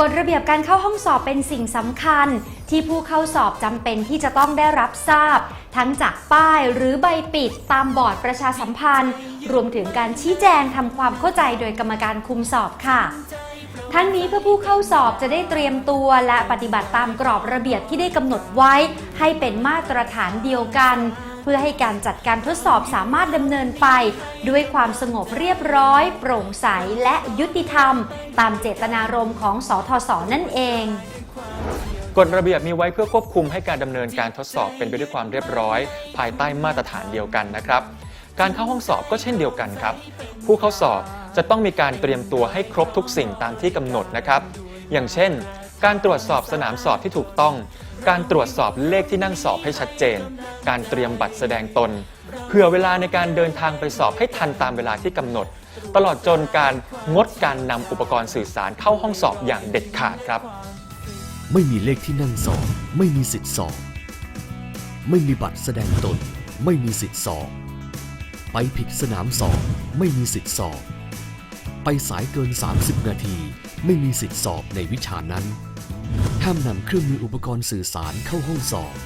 กฎระเบียบการเข้าห้องสอบเป็นสิ่งสำคัญ ที่ผู้เข้าสอบจำเป็นที่จะต้องได้รับทราบ ทั้งจากป้ายหรือใบปิดตามบอร์ดประชาสัมพันธ์ รวมถึงการชี้แจงทำความเข้าใจโดยกรรมการคุมสอบค่ะทั้งนี้เพื่อผู้เข้าสอบจะได้เตรียมตัวและปฏิบัติตามกรอบระเบียบที่ได้กำหนดไว้ ให้เป็นมาตรฐานเดียวกัน เพื่อให้การจัดการทดสอบสามารถดำเนินไป ด้วยความสงบเรียบร้อย โปร่งใสและยุติธรรม ตามเจตนารมณ์ของสทศนั่นเองกฎระเบียบมีไว้เพื่อควบคุมให้การดำเนินการทดสอบเป็นไปด้วยความเรียบร้อย ภายใต้มาตรฐานเดียวกันนะครับ การเข้าห้องสอบก็เช่นเดียวกันครับ ผู้เข้าสอบจะต้องมีการเตรียมตัวให้ครบทุกสิ่งตามที่กำหนดนะครับ อย่างเช่น การตรวจสอบสนามสอบที่ถูกต้อง การตรวจสอบเลขที่นั่งสอบให้ชัดเจน การเตรียมบัตรแสดงตน เผื่อเวลาในการเดินทางไปสอบให้ทันตามเวลาที่กำหนด ตลอดจนการงดการนำอุปกรณ์สื่อสารเข้าห้องสอบอย่างเด็ดขาดครับ ไม่มีเลขที่นั่งสอบ ไม่มีสิทธิสอบ ไม่มีบัตรแสดงตน ไม่มีสิทธิสอบ ไปผิดสนามสอบ ไม่มีสิทธิสอบ ไปสายเกิน 30 นาที ไม่มีสิทธิสอบในวิชานั้น ห้ามนำเครื่องมืออุปกรณ์สื่อสารเข้าห้องสอบ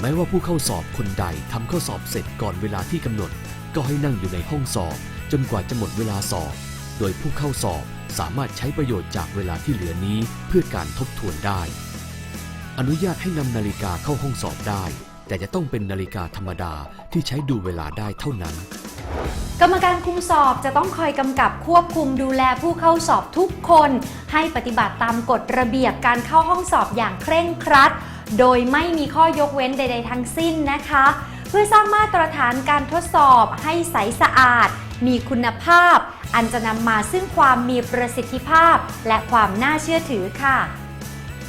แม้ว่าผู้เข้าสอบคนใดทำข้อสอบเสร็จก่อนเวลาที่กำหนด ก็ให้นั่งอยู่ในห้องสอบ จนกว่าจะหมดเวลาสอบ โดยผู้เข้าสอบสามารถใช้ประโยชน์จากเวลาที่เหลือนี้เพื่อการทบทวนได้ อนุญาตให้นำนาฬิกาเข้าห้องสอบได้ แต่จะต้องเป็นนาฬิกาธรรมดาที่ใช้ดูเวลาได้เท่านั้น กรรมการคุมสอบจะต้องคอยกำกับควบคุมดูแลผู้เข้าสอบทุกคน ให้ปฏิบัติตามกฎระเบียบการเข้าห้องสอบอย่างเคร่งครัด โดยไม่มีข้อยกเว้นใด ๆ ทั้งสิ้นนะคะ เพื่อสร้างมาตรฐานการทดสอบให้ใสสะอาด มีคุณภาพ อันจะนำมาซึ่งความมีประสิทธิภาพ และความน่าเชื่อถือค่ะ